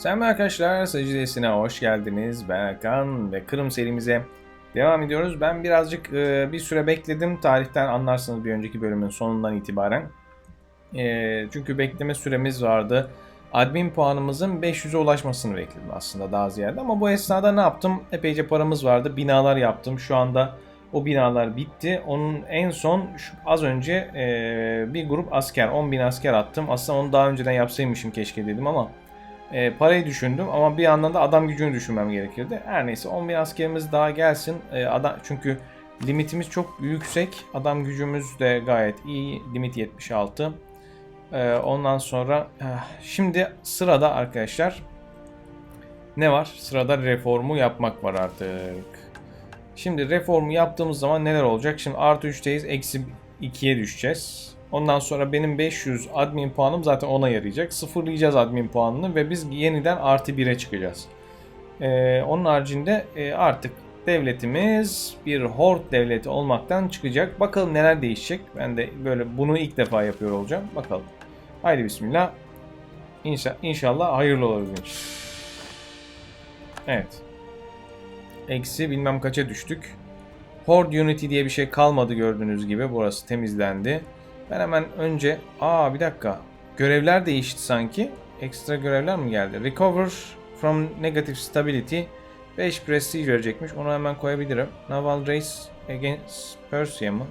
Selam arkadaşlar, Sacidesine hoş geldiniz. Ben Erkan ve Kırım serimize devam ediyoruz. Ben birazcık e, bir süre bekledim. Tarihten anlarsınız bir önceki bölümün sonundan itibaren. E, çünkü bekleme süremiz vardı. Admin puanımızın 500'e ulaşmasını bekledim aslında daha ziyade. Ama bu esnada ne yaptım? Epeyce paramız vardı. Binalar yaptım. Şu anda o binalar bitti. Onun en son şu, az önce e, bir grup asker, 10.000 asker attım. Aslında onu daha önceden yapsaymışım keşke dedim ama e, parayı düşündüm ama bir yandan da adam gücünü düşünmem gerekirdi. Her neyse 10.000 askerimiz daha gelsin. E, adam çünkü limitimiz çok yüksek. Adam gücümüz de gayet iyi. Limit 76. E, ondan sonra eh, şimdi sırada arkadaşlar ne var? Sırada reformu yapmak var artık. Şimdi reformu yaptığımız zaman neler olacak? Şimdi artı 3'teyiz. Eksi 2'ye düşeceğiz. Ondan sonra benim 500 admin puanım zaten ona yarayacak. Sıfırlayacağız admin puanını ve biz yeniden artı 1'e çıkacağız. Ee, onun haricinde e, artık devletimiz bir horde devleti olmaktan çıkacak. Bakalım neler değişecek. Ben de böyle bunu ilk defa yapıyor olacağım. Bakalım. Haydi bismillah. İnşa inşallah hayırlı olur için. Evet. Eksi bilmem kaça düştük. Horde Unity diye bir şey kalmadı gördüğünüz gibi. Burası temizlendi. Ben hemen önce... Aa bir dakika. Görevler değişti sanki. Ekstra görevler mi geldi? Recover from negative stability. 5 prestige verecekmiş. Onu hemen koyabilirim. Naval Race against Persia mı?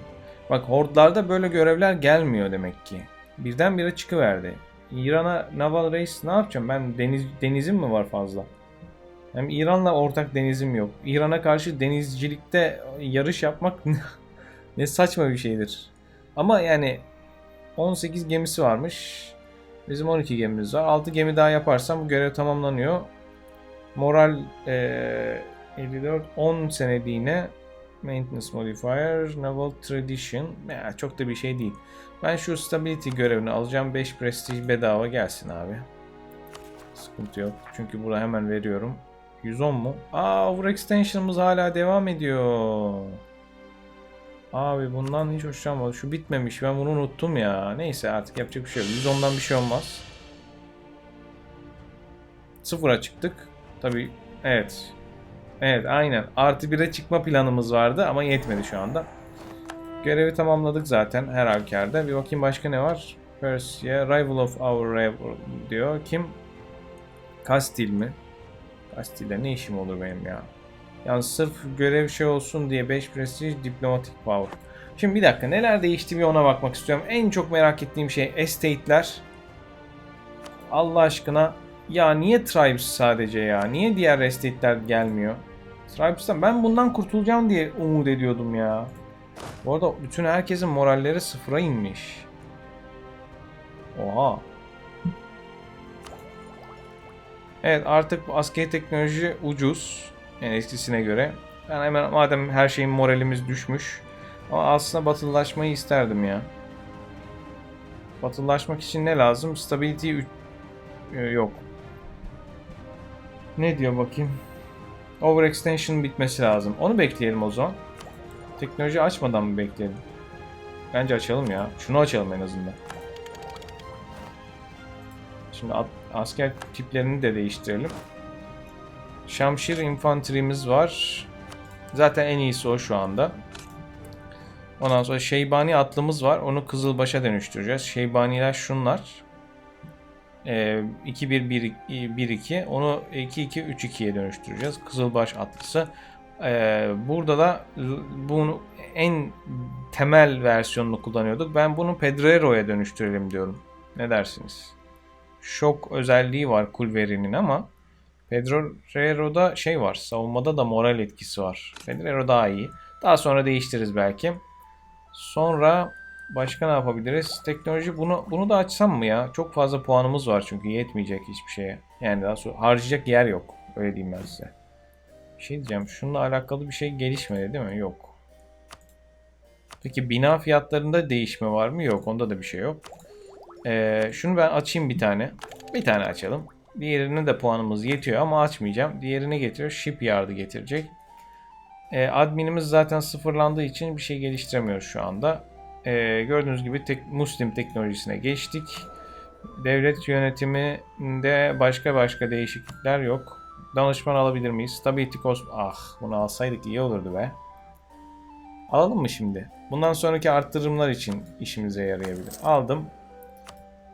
Bak hordlarda böyle görevler gelmiyor demek ki. Birdenbire çıkıverdi. İran'a Naval Race ne yapacağım? Ben deniz denizim mi var fazla? Hem İran'la ortak denizim yok. İran'a karşı denizcilikte yarış yapmak ne saçma bir şeydir. Ama yani 18 gemisi varmış. Bizim 12 gemimiz var. 6 gemi daha yaparsam bu görev tamamlanıyor. Moral e, 54 10 seneliğine Maintenance Modifier, Naval Tradition. Ya, çok da bir şey değil. Ben şu Stability görevini alacağım. 5 Prestige bedava gelsin abi. Sıkıntı yok. Çünkü burada hemen veriyorum. 110 mu? Aa Overextension'ımız hala devam ediyor. Abi bundan hiç hoşlanmadım. Şu bitmemiş. Ben bunu unuttum ya. Neyse artık yapacak bir şey yok. 110'dan bir şey olmaz. Sıfıra çıktık. Tabi evet. Evet aynen. Artı 1'e çıkma planımız vardı ama yetmedi şu anda. Görevi tamamladık zaten her halükarda. Bir bakayım başka ne var? Persia, Rival of Our Rival diyor. Kim? Kastil mi? Kastil'le ne işim olur benim ya? Yani sırf görev şey olsun diye 5 Prestige Diplomatic Power. Şimdi bir dakika neler değişti bir ona bakmak istiyorum. En çok merak ettiğim şey estate'ler. Allah aşkına ya niye Tribes sadece ya? Niye diğer estate'ler gelmiyor? Tribes'tan ben bundan kurtulacağım diye umut ediyordum ya. Bu arada bütün herkesin moralleri sıfıra inmiş. Oha. Evet artık askeri teknoloji ucuz. Yani eskisine göre. Ben hemen madem her şeyin moralimiz düşmüş. Ama aslında batılılaşmayı isterdim ya. Batılılaşmak için ne lazım? Stability üç- Ee, yok. Ne diyor bakayım? Overextension bitmesi lazım. Onu bekleyelim o zaman. Teknoloji açmadan mı bekleyelim? Bence açalım ya. Şunu açalım en azından. Şimdi asker tiplerini de değiştirelim. Şamşir infanterimiz var. Zaten en iyisi o şu anda. Ondan sonra Şeybani atlımız var. Onu Kızılbaş'a dönüştüreceğiz. Şeybaniler şunlar. Ee, 2-1-1-2. Onu 2-2-3-2'ye dönüştüreceğiz. Kızılbaş atlısı. Ee, burada da bunu en temel versiyonunu kullanıyorduk. Ben bunu Pedrero'ya dönüştürelim diyorum. Ne dersiniz? Şok özelliği var Kulveri'nin ama Pedrero'da şey var. Savunmada da moral etkisi var. Pedrero daha iyi. Daha sonra değiştiririz belki. Sonra başka ne yapabiliriz? Teknoloji bunu bunu da açsam mı ya? Çok fazla puanımız var çünkü yetmeyecek hiçbir şeye. Yani daha sonra harcayacak yer yok. Öyle diyeyim ben size. Bir şey diyeceğim. Şununla alakalı bir şey gelişmedi değil mi? Yok. Peki bina fiyatlarında değişme var mı? Yok. Onda da bir şey yok. Ee, şunu ben açayım bir tane. Bir tane açalım. Diğerine de puanımız yetiyor ama açmayacağım. Diğerini getiriyor. Shipyard'ı getirecek. Ee, adminimiz zaten sıfırlandığı için bir şey geliştiremiyoruz şu anda. Ee, gördüğünüz gibi tek, Muslim teknolojisine geçtik. Devlet yönetiminde başka başka değişiklikler yok. Danışman alabilir miyiz? Stability cost... Ah bunu alsaydık iyi olurdu be. Alalım mı şimdi? Bundan sonraki arttırımlar için işimize yarayabilir. Aldım.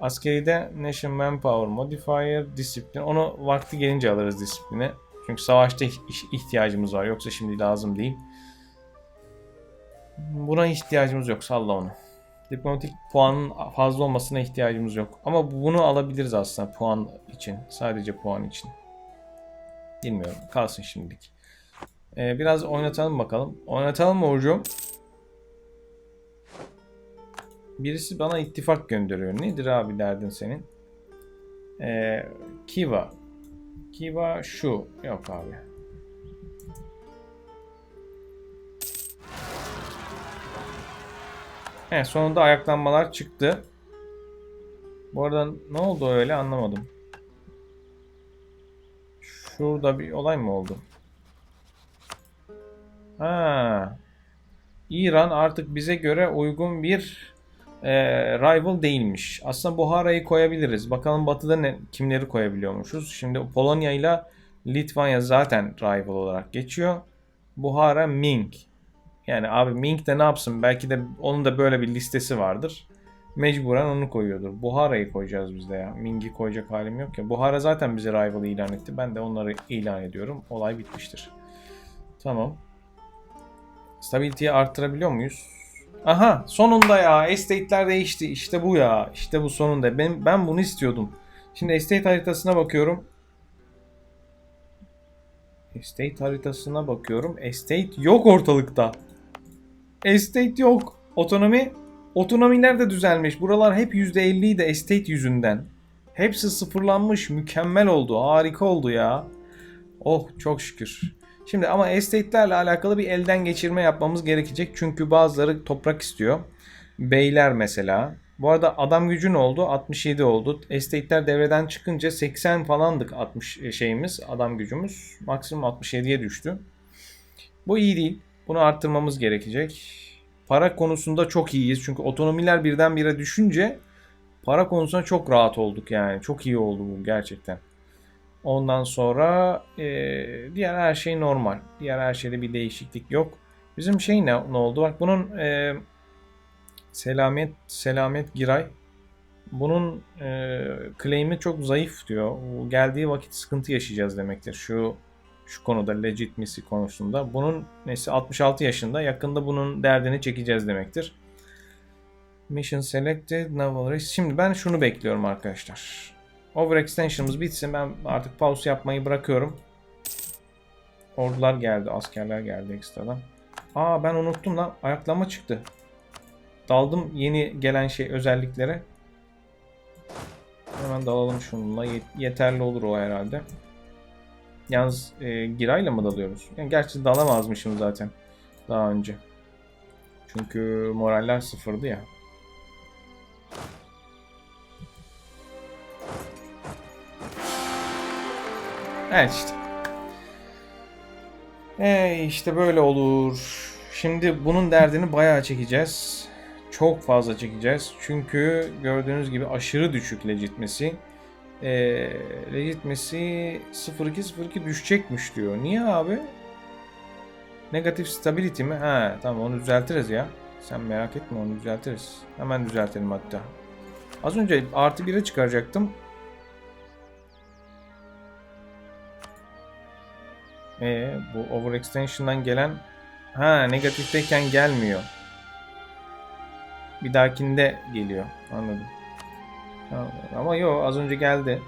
Askeride Nation Manpower Modifier, Disiplin. Onu vakti gelince alırız disiplini. Çünkü savaşta ih- ihtiyacımız var. Yoksa şimdi lazım değil. Buna ihtiyacımız yok. Salla onu. Diplomatik puanın fazla olmasına ihtiyacımız yok. Ama bunu alabiliriz aslında puan için. Sadece puan için. Bilmiyorum. Kalsın şimdilik. Ee, biraz oynatalım bakalım. Oynatalım mı hocam? Birisi bana ittifak gönderiyor. Nedir abi derdin senin? Ee, Kiva. Kiva şu. Yok abi. Evet sonunda ayaklanmalar çıktı. Bu arada ne oldu öyle anlamadım. Şurada bir olay mı oldu? Ha. İran artık bize göre uygun bir e, rival değilmiş. Aslında Buhara'yı koyabiliriz. Bakalım batıda ne, kimleri koyabiliyormuşuz. Şimdi Polonya ile Litvanya zaten rival olarak geçiyor. Buhara Ming. Yani abi Ming de ne yapsın? Belki de onun da böyle bir listesi vardır. Mecburen onu koyuyordur. Buhara'yı koyacağız biz de ya. Ming'i koyacak halim yok ya. Buhara zaten bize rival ilan etti. Ben de onları ilan ediyorum. Olay bitmiştir. Tamam. Stability'yi arttırabiliyor muyuz? Aha sonunda ya. Estate'ler değişti. İşte bu ya. İşte bu sonunda. Ben, ben bunu istiyordum. Şimdi estate haritasına bakıyorum. Estate haritasına bakıyorum. Estate yok ortalıkta. Estate yok. Otonomi Otonomiler de düzelmiş. Buralar hep %50 idi estate yüzünden. Hepsi sıfırlanmış. Mükemmel oldu. Harika oldu ya. Oh çok şükür. Şimdi ama estate'lerle alakalı bir elden geçirme yapmamız gerekecek. Çünkü bazıları toprak istiyor. Beyler mesela. Bu arada adam gücü ne oldu? 67 oldu. Estate'ler devreden çıkınca 80 falandık 60 şeyimiz, adam gücümüz. Maksimum 67'ye düştü. Bu iyi değil. Bunu arttırmamız gerekecek. Para konusunda çok iyiyiz. Çünkü otonomiler birdenbire düşünce para konusunda çok rahat olduk yani. Çok iyi oldu bu gerçekten. Ondan sonra e, diğer her şey normal. Diğer her şeyde bir değişiklik yok. Bizim şey ne, ne oldu? Bak bunun e, Selamet Selamet Giray bunun e, claim'i çok zayıf diyor. Geldiği vakit sıkıntı yaşayacağız demektir. Şu şu konuda legitimacy konusunda. Bunun nesi 66 yaşında. Yakında bunun derdini çekeceğiz demektir. Mission selected, naval race. Şimdi ben şunu bekliyorum arkadaşlar. Overextension'ımız bitsin. Ben artık pause yapmayı bırakıyorum. Ordular geldi, askerler geldi ekstradan. Aa ben unuttum lan. Ayaklama çıktı. Daldım yeni gelen şey özelliklere. Hemen dalalım şununla. Yet- yeterli olur o herhalde. Yalnız e, Giray'la mı dalıyoruz? Yani gerçi dalamazmışım zaten daha önce. Çünkü moraller sıfırdı ya. Evet işte. E işte böyle olur. Şimdi bunun derdini bayağı çekeceğiz. Çok fazla çekeceğiz. Çünkü gördüğünüz gibi aşırı düşük legitmesi. E, legitmesi 0202 düşecekmiş diyor. Niye abi? Negatif stability mi? Ha tamam onu düzeltiriz ya. Sen merak etme onu düzeltiriz. Hemen düzeltelim hatta. Az önce artı 1'e çıkaracaktım. Ee, bu overextension'dan gelen ha negatifteyken gelmiyor. Bir dahakinde geliyor. Anladım. Tamam. Ama yo az önce geldi.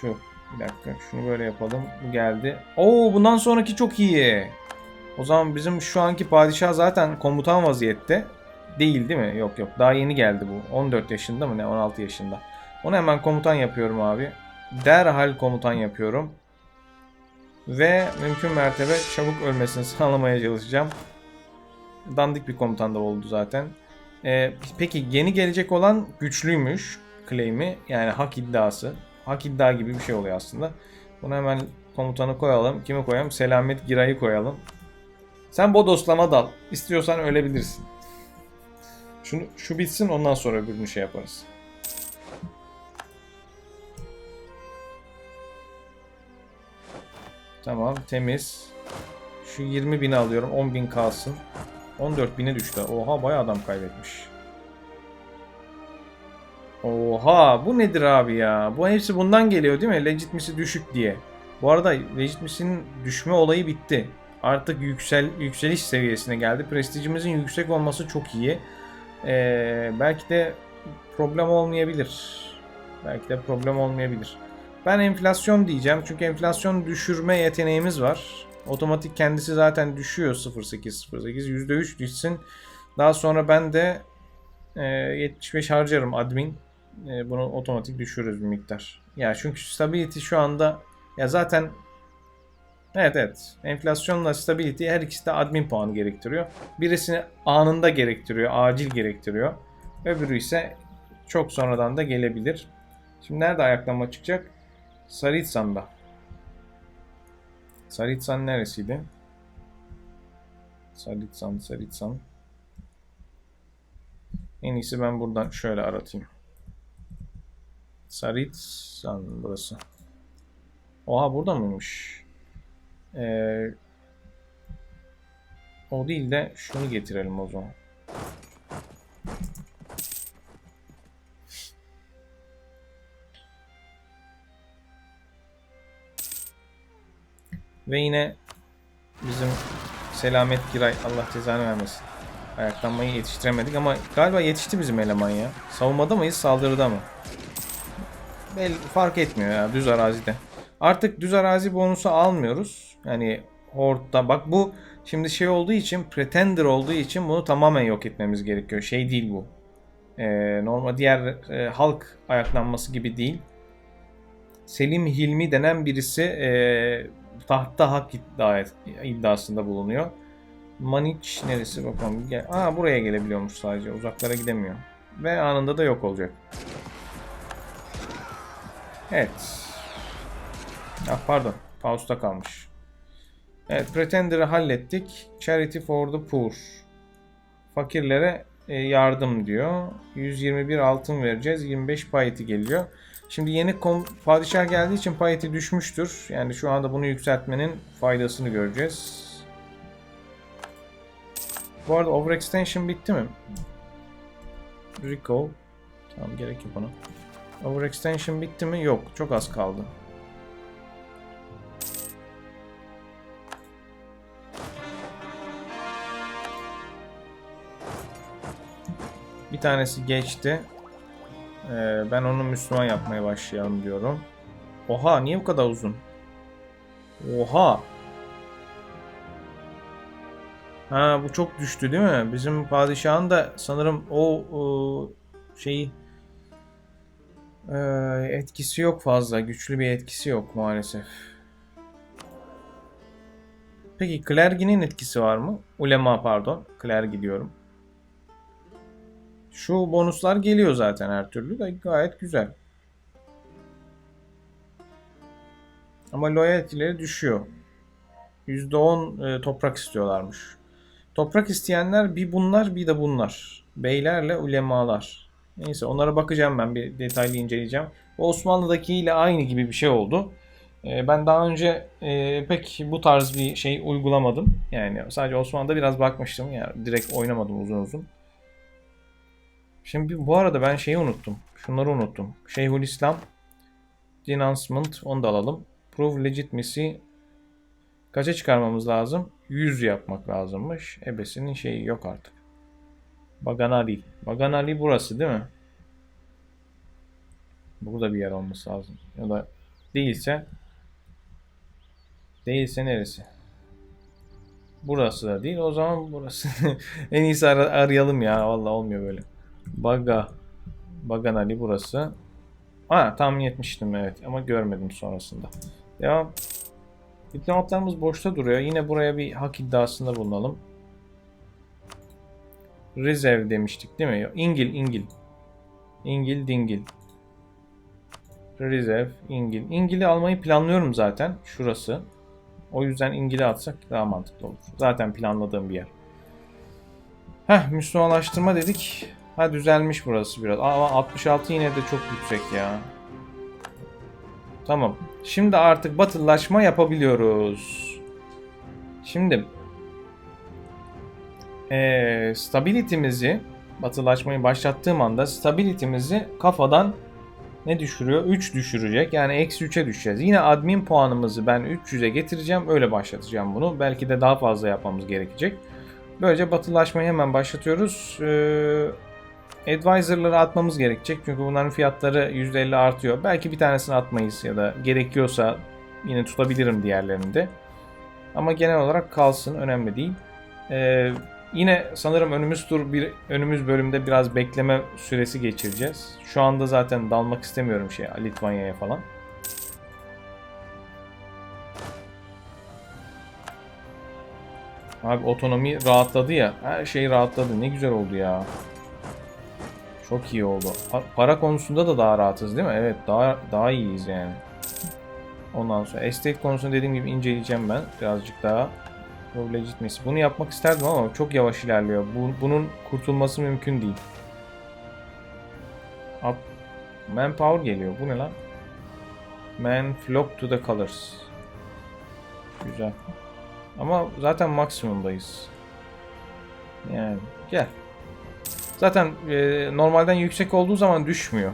Şu bir dakika şunu böyle yapalım. Bu geldi. Oo bundan sonraki çok iyi. O zaman bizim şu anki padişah zaten komutan vaziyette. Değil değil mi? Yok yok. Daha yeni geldi bu. 14 yaşında mı ne? 16 yaşında. Onu hemen komutan yapıyorum abi. Derhal komutan yapıyorum. Ve mümkün mertebe çabuk ölmesini sağlamaya çalışacağım. Dandik bir komutan da oldu zaten. Ee, peki yeni gelecek olan güçlüymüş claim'i. Yani hak iddiası. Hak iddia gibi bir şey oluyor aslında. Bunu hemen komutanı koyalım. Kimi koyalım? Selamet Giray'ı koyalım. Sen bodoslama dal. İstiyorsan ölebilirsin. Şunu, şu bitsin ondan sonra öbürünü şey yaparız. Tamam temiz. Şu 20 bini alıyorum. 10 bin kalsın. 14 bine düştü. Oha bayağı adam kaybetmiş. Oha bu nedir abi ya? Bu hepsi bundan geliyor değil mi? Legitmisi düşük diye. Bu arada legitmisinin düşme olayı bitti. Artık yüksel yükseliş seviyesine geldi. Prestijimizin yüksek olması çok iyi. Ee, belki de problem olmayabilir. Belki de problem olmayabilir. Ben enflasyon diyeceğim. Çünkü enflasyon düşürme yeteneğimiz var. Otomatik kendisi zaten düşüyor 0.8 0.8 %3 düşsün. Daha sonra ben de e, 75 harcarım admin. E, bunu otomatik düşürürüz bir miktar. Ya çünkü stability şu anda ya zaten Evet evet. Enflasyonla stability her ikisi de admin puanı gerektiriyor. Birisini anında gerektiriyor, acil gerektiriyor. Öbürü ise çok sonradan da gelebilir. Şimdi nerede ayaklanma çıkacak? Saritsan'da. Saritsan neresiydi? Saritsan, Saritsan. En iyisi ben buradan şöyle aratayım. Saritsan burası. Oha burada mıymış? Ee, o değil de şunu getirelim o zaman. Ve yine bizim Selamet Giray Allah cezanı vermesin. Ayaklanmayı yetiştiremedik ama galiba yetişti bizim eleman ya. Savunmada mıyız saldırıda mı? Bel fark etmiyor ya düz arazide. Artık düz arazi bonusu almıyoruz. Yani Horde'da bak bu şimdi şey olduğu için Pretender olduğu için bunu tamamen yok etmemiz gerekiyor. Şey değil bu. Ee, normal diğer e, halk ayaklanması gibi değil. Selim Hilmi denen birisi e, tahta hak iddia, iddiasında bulunuyor. Maniç neresi bakalım. Gel. Aa buraya gelebiliyormuş sadece. Uzaklara gidemiyor. Ve anında da yok olacak. Evet. Ah pardon. Pause'da kalmış. Evet Pretender'ı hallettik. Charity for the poor. Fakirlere e, yardım diyor. 121 altın vereceğiz. 25 payeti geliyor. Şimdi yeni kom padişah geldiği için payeti düşmüştür. Yani şu anda bunu yükseltmenin faydasını göreceğiz. Bu arada overextension bitti mi? Recall. Tamam gerek yok ona. Overextension bitti mi? Yok. Çok az kaldı. Bir tanesi geçti. Ee, ben onu Müslüman yapmaya başlayalım diyorum. Oha niye bu kadar uzun? Oha. Ha bu çok düştü değil mi? Bizim padişahın da sanırım o, o şeyi e, etkisi yok fazla. Güçlü bir etkisi yok maalesef. Peki Klergi'nin etkisi var mı? Ulema pardon. Klergi diyorum. Şu bonuslar geliyor zaten her türlü de gayet güzel. Ama loyalty'leri düşüyor. %10 e, toprak istiyorlarmış. Toprak isteyenler bir bunlar bir de bunlar. Beylerle ulemalar. Neyse onlara bakacağım ben bir detaylı inceleyeceğim. O Osmanlı'dakiyle aynı gibi bir şey oldu. E, ben daha önce e, pek bu tarz bir şey uygulamadım. Yani sadece Osmanlı'da biraz bakmıştım. Yani direkt oynamadım uzun uzun. Şimdi bu arada ben şeyi unuttum. Şunları unuttum. Şeyhülislam Denouncement onu da alalım. Prove Legitimacy kaça çıkarmamız lazım? 100 yapmak lazımmış. Ebesinin şeyi yok artık. Baganali. Baganali burası değil mi? Burada bir yer olması lazım. Ya da değilse değilse neresi? Burası da değil. O zaman burası. en iyisi ar arayalım ya. Vallahi olmuyor böyle. Baga. Bagan Ali burası. Ha tam yetmiştim evet ama görmedim sonrasında. Devam. Diplomatlarımız boşta duruyor. Yine buraya bir hak iddiasında bulunalım. Reserve demiştik değil mi? İngil, İngil. İngil, Dingil. Reserve, İngil. İngil'i almayı planlıyorum zaten. Şurası. O yüzden İngil'i atsak daha mantıklı olur. Zaten planladığım bir yer. Heh, Müslümanlaştırma dedik. Ha düzelmiş burası biraz. Ama 66 yine de çok yüksek ya. Tamam. Şimdi artık batılılaşma yapabiliyoruz. Şimdi eee stability'mizi batılılaşmayı başlattığım anda stability'mizi kafadan ne düşürüyor? 3 düşürecek. Yani eksi 3'e düşeceğiz. Yine admin puanımızı ben 300'e getireceğim. Öyle başlatacağım bunu. Belki de daha fazla yapmamız gerekecek. Böylece batılılaşmayı hemen başlatıyoruz. Ee, advisor'ları atmamız gerekecek. Çünkü bunların fiyatları %50 artıyor. Belki bir tanesini atmayız ya da gerekiyorsa yine tutabilirim diğerlerini de. Ama genel olarak kalsın. Önemli değil. Ee, Yine sanırım önümüz tur bir önümüz bölümde biraz bekleme süresi geçireceğiz. Şu anda zaten dalmak istemiyorum şey Litvanya'ya falan. Abi otonomi rahatladı ya. Her şey rahatladı. Ne güzel oldu ya. Çok iyi oldu. Pa- Para konusunda da daha rahatız değil mi? Evet daha daha iyiyiz yani. Ondan sonra estate konusunda dediğim gibi inceleyeceğim ben birazcık daha. Gitmesi. Bunu yapmak isterdim ama çok yavaş ilerliyor. Bu, bunun kurtulması mümkün değil. Up. Manpower geliyor. Bu ne lan? Man flock to the colors. Güzel. Ama zaten maksimumdayız. Yani gel. Zaten e, normalden yüksek olduğu zaman düşmüyor.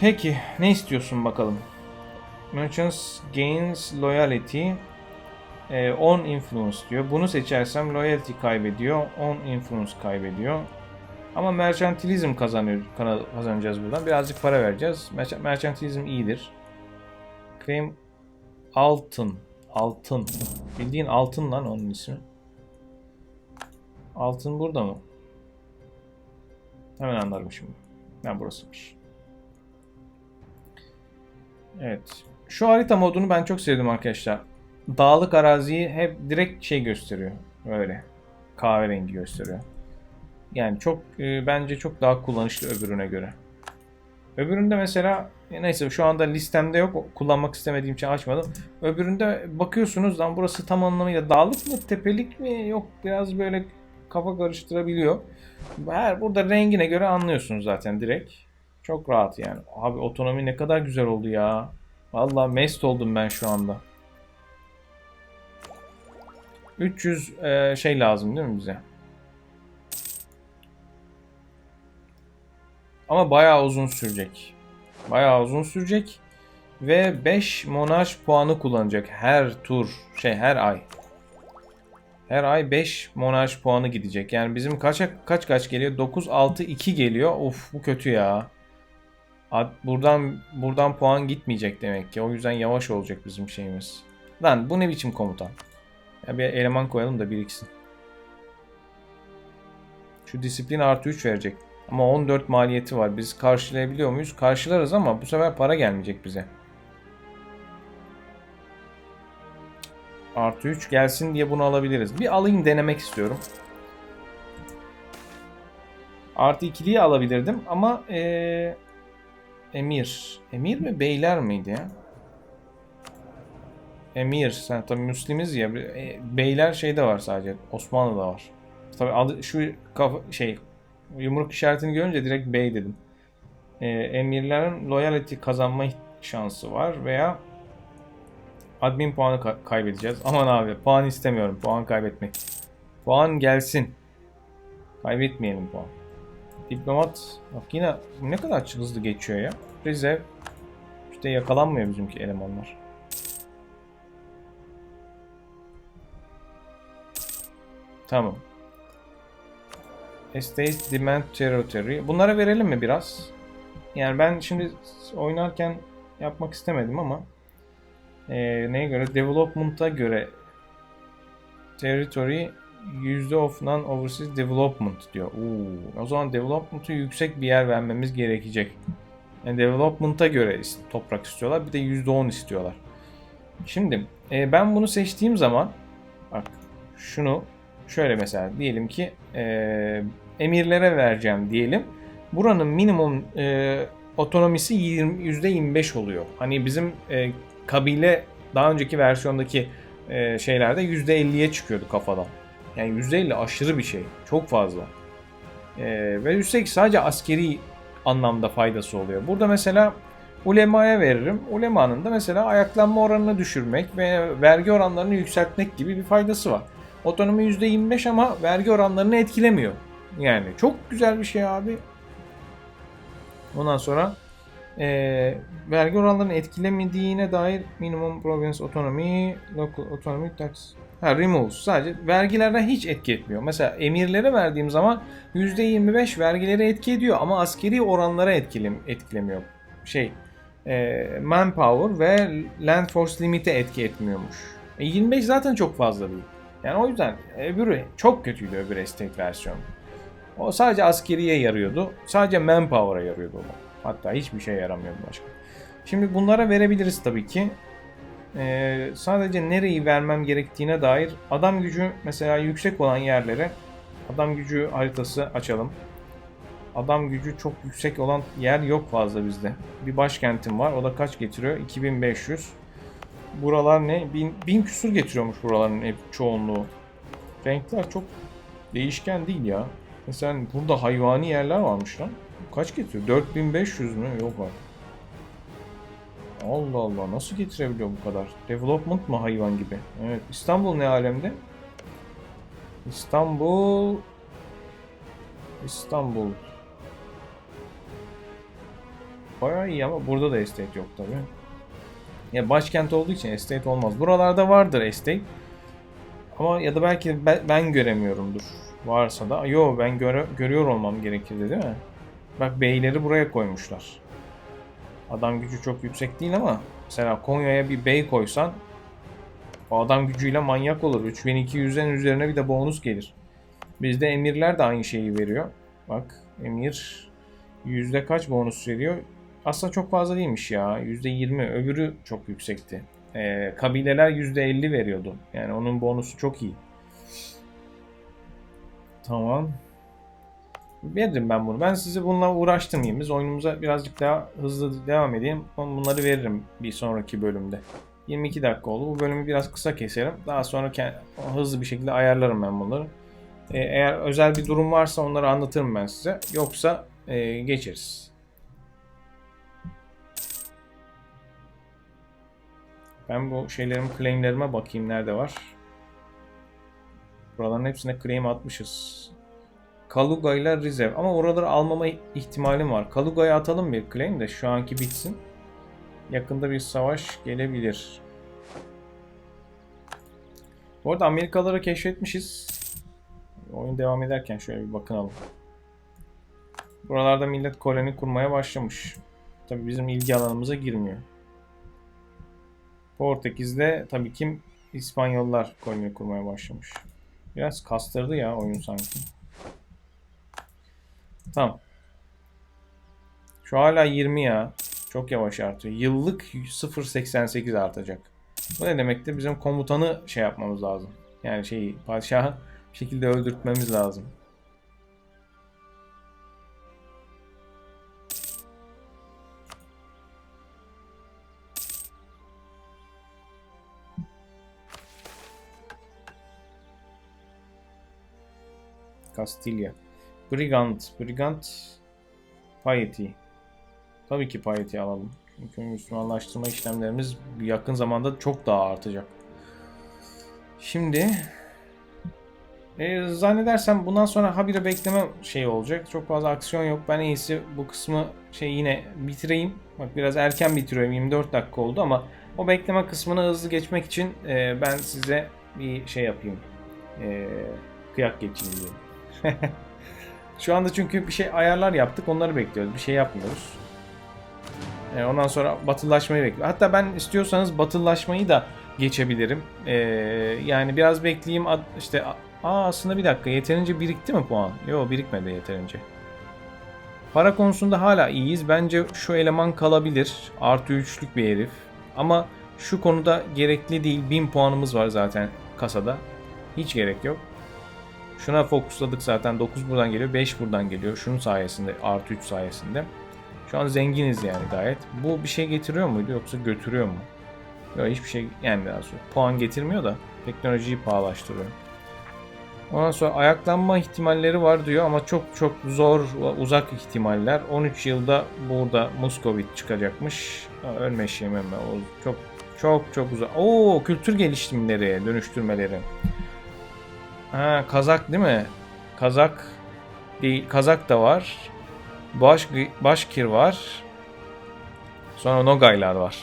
Peki ne istiyorsun bakalım? Merchants gains loyalty. 10 influence diyor. Bunu seçersem loyalty kaybediyor. 10 influence kaybediyor. Ama mercantilizm kazanıyor, kazanacağız buradan. Birazcık para vereceğiz. Mercantilizm iyidir. Claim altın. Altın. Bildiğin altın lan onun ismi. Altın burada mı? Hemen anlarım şimdi. Ben burasıymış. Evet. Şu harita modunu ben çok sevdim arkadaşlar dağlık araziyi hep direkt şey gösteriyor. Öyle. Kahverengi gösteriyor. Yani çok e, bence çok daha kullanışlı öbürüne göre. Öbüründe mesela e, neyse şu anda listemde yok. Kullanmak istemediğim için açmadım. Öbüründe bakıyorsunuz lan burası tam anlamıyla dağlık mı, tepelik mi? Yok biraz böyle kafa karıştırabiliyor. Her burada rengine göre anlıyorsunuz zaten direkt. Çok rahat yani. Abi otonomi ne kadar güzel oldu ya. Vallahi mest oldum ben şu anda. 300 e, şey lazım değil mi bize? Ama bayağı uzun sürecek. Bayağı uzun sürecek. Ve 5 monarş puanı kullanacak her tur, şey her ay. Her ay 5 monarş puanı gidecek. Yani bizim kaç kaç kaç geliyor? 9 6 2 geliyor. Of bu kötü ya. Buradan buradan puan gitmeyecek demek ki. O yüzden yavaş olacak bizim şeyimiz. Lan bu ne biçim komutan? Ya bir eleman koyalım da biriksin. Şu disiplin artı 3 verecek. Ama 14 maliyeti var. Biz karşılayabiliyor muyuz? Karşılarız ama bu sefer para gelmeyecek bize. Artı 3 gelsin diye bunu alabiliriz. Bir alayım denemek istiyorum. Artı 2'liyi alabilirdim ama ee, Emir. Emir mi beyler miydi ya? Emir, sen tabii Müslimiz ya. E, beyler şeyde var sadece. Osmanlı'da var. Tabii adı, şu kafa, şey yumruk işaretini görünce direkt bey dedim. E, emirlerin loyalty kazanma şansı var veya admin puanı ka- kaybedeceğiz. Aman abi puan istemiyorum. Puan kaybetmek. Puan gelsin. Kaybetmeyelim puan. Diplomat bak yine ne kadar hızlı geçiyor ya. Rezerv işte yakalanmıyor bizimki elemanlar. Tamam. Estate Demand Territory. Bunlara verelim mi biraz? Yani ben şimdi oynarken yapmak istemedim ama e, neye göre? Development'a göre Territory yüzde of non-overseas development diyor. Oo, o zaman development'ı yüksek bir yer vermemiz gerekecek. Yani development'a göre toprak istiyorlar. Bir de yüzde on istiyorlar. Şimdi e, ben bunu seçtiğim zaman bak şunu Şöyle mesela diyelim ki e, emirlere vereceğim diyelim. Buranın minimum e, otonomisi 20, %25 oluyor. Hani bizim e, kabile daha önceki versiyondaki e, şeylerde %50'ye çıkıyordu kafadan. Yani %50 aşırı bir şey. Çok fazla. E, ve üstelik sadece askeri anlamda faydası oluyor. Burada mesela Ulemaya veririm. Ulemanın da mesela ayaklanma oranını düşürmek ve vergi oranlarını yükseltmek gibi bir faydası var. Otonomi %25 ama vergi oranlarını etkilemiyor. Yani çok güzel bir şey abi. Ondan sonra eee, vergi oranlarını etkilemediğine dair minimum province autonomy, local autonomy tax Ha removes. Sadece vergilerden hiç etki etmiyor. Mesela emirlere verdiğim zaman %25 vergileri etki ediyor ama askeri oranlara etkilem etkilemiyor. Şey, e, manpower ve land force limit'e etki etmiyormuş. E, 25 zaten çok fazla değil. Yani o yüzden öbürü çok kötüydü öbür estate versiyonu. O sadece askeriye yarıyordu. Sadece manpower'a yarıyordu o. Hatta hiçbir şey yaramıyordu başka. Şimdi bunlara verebiliriz tabii ki. Ee, sadece nereyi vermem gerektiğine dair adam gücü mesela yüksek olan yerlere adam gücü haritası açalım. Adam gücü çok yüksek olan yer yok fazla bizde. Bir başkentim var. O da kaç getiriyor? 2500. Buralar ne? 1000, 1000 küsur getiriyormuş buraların hep çoğunluğu. Renkler çok değişken değil ya. Mesela burada hayvani yerler varmış lan. Kaç getiriyor? 4500 mü? Yok artık. Allah Allah nasıl getirebiliyor bu kadar? Development mı hayvan gibi? Evet. İstanbul ne alemde? İstanbul İstanbul Bayağı iyi ama burada da estate yok tabi. Ya başkent olduğu için estate olmaz. Buralarda vardır estate. Ama ya da belki ben, ben göremiyorumdur. Varsa da. Yo ben göre, görüyor olmam gerekirdi değil mi? Bak beyleri buraya koymuşlar. Adam gücü çok yüksek değil ama mesela Konya'ya bir bey koysan o adam gücüyle manyak olur. 3200'den üzerine bir de bonus gelir. Bizde emirler de aynı şeyi veriyor. Bak emir yüzde kaç bonus veriyor? Aslında çok fazla değilmiş ya. Yüzde 20. Öbürü çok yüksekti. Ee, kabileler yüzde 50 veriyordu. Yani onun bonusu çok iyi. Tamam. Veririm ben bunu. Ben sizi bununla uğraştırmayayım. Biz oyunumuza birazcık daha hızlı devam edeyim. Bunları veririm bir sonraki bölümde. 22 dakika oldu. Bu bölümü biraz kısa keserim. Daha sonra hızlı bir şekilde ayarlarım ben bunları. Ee, eğer özel bir durum varsa onları anlatırım ben size. Yoksa e, geçeriz. Ben bu şeylerim claimlerime bakayım nerede var. Buraların hepsine claim atmışız. Kaluga ile Rizev. Ama oraları almama ihtimalim var. Kaluga'ya atalım bir claim de şu anki bitsin. Yakında bir savaş gelebilir. Bu arada Amerikalıları keşfetmişiz. Oyun devam ederken şöyle bir bakınalım. Buralarda millet koloni kurmaya başlamış. Tabi bizim ilgi alanımıza girmiyor. Portekiz'de tabii kim İspanyollar koloni kurmaya başlamış. Biraz kastırdı ya oyun sanki. Tamam. Şu hala 20 ya. Çok yavaş artıyor. Yıllık 0.88 artacak. Bu ne demektir? Bizim komutanı şey yapmamız lazım. Yani şeyi padişahı şekilde öldürtmemiz lazım. Kastilya. Brigand. Brigand. Piety. Tabii ki Piety alalım. Çünkü Müslümanlaştırma işlemlerimiz yakın zamanda çok daha artacak. Şimdi e, zannedersem bundan sonra habire bekleme şey olacak. Çok fazla aksiyon yok. Ben en iyisi bu kısmı şey yine bitireyim. Bak biraz erken bitiriyorum. 24 dakika oldu ama o bekleme kısmını hızlı geçmek için e, ben size bir şey yapayım. E, kıyak geçeyim diyeyim. Şu anda çünkü bir şey ayarlar yaptık. Onları bekliyoruz. Bir şey yapmıyoruz. E, ondan sonra batılılaşmayı bekliyoruz. Hatta ben istiyorsanız batılılaşmayı da geçebilirim. E, yani biraz bekleyeyim. Ad- işte aa aslında bir dakika yeterince birikti mi puan? Yok birikmedi yeterince. Para konusunda hala iyiyiz. Bence şu eleman kalabilir. Artı üçlük bir herif. Ama şu konuda gerekli değil. 1000 puanımız var zaten kasada. Hiç gerek yok. Şuna fokusladık zaten. 9 buradan geliyor. 5 buradan geliyor. Şunun sayesinde. Artı 3 sayesinde. Şu an zenginiz yani gayet. Bu bir şey getiriyor muydu yoksa götürüyor mu? Yok hiçbir şey yani daha sonra. Puan getirmiyor da teknolojiyi pahalaştırıyor. Ondan sonra ayaklanma ihtimalleri var diyor ama çok çok zor uzak ihtimaller. 13 yılda burada Muskovit çıkacakmış. Ölme şeyim o çok çok çok uzak. Oo kültür gelişimleri, dönüştürmeleri. Ha Kazak değil mi? Kazak değil. Kazak da var. Baş, Başkir var. Sonra Nogaylar var.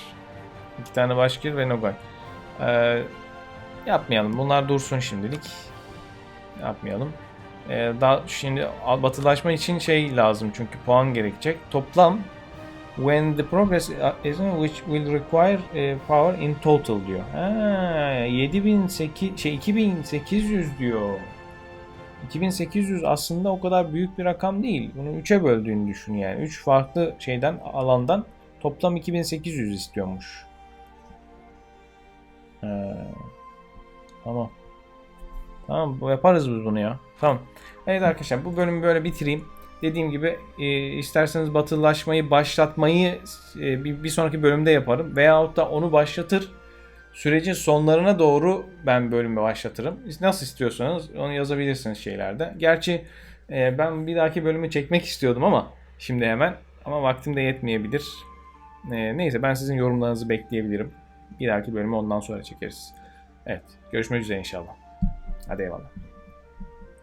İki tane Başkir ve Nogay. Ee, yapmayalım. Bunlar dursun şimdilik. Yapmayalım. Ee, daha şimdi batılaşma için şey lazım çünkü puan gerekecek. Toplam when the progress is which will require eh, power in total diyor. Ha, 7800 şey 2800 diyor. 2800 aslında o kadar büyük bir rakam değil. Bunu 3'e böldüğünü düşün yani. 3 farklı şeyden alandan toplam 2800 istiyormuş. Ha, tamam. Tamam yaparız biz bunu ya. Tamam. Evet arkadaşlar bu bölümü böyle bitireyim. Dediğim gibi e, isterseniz batılılaşmayı başlatmayı e, bir, bir sonraki bölümde yaparım. Veyahut da onu başlatır sürecin sonlarına doğru ben bölümü başlatırım. Nasıl istiyorsanız onu yazabilirsiniz şeylerde. Gerçi e, ben bir dahaki bölümü çekmek istiyordum ama şimdi hemen ama vaktim de yetmeyebilir. E, neyse ben sizin yorumlarınızı bekleyebilirim. Bir dahaki bölümü ondan sonra çekeriz. Evet görüşmek üzere inşallah. Hadi eyvallah.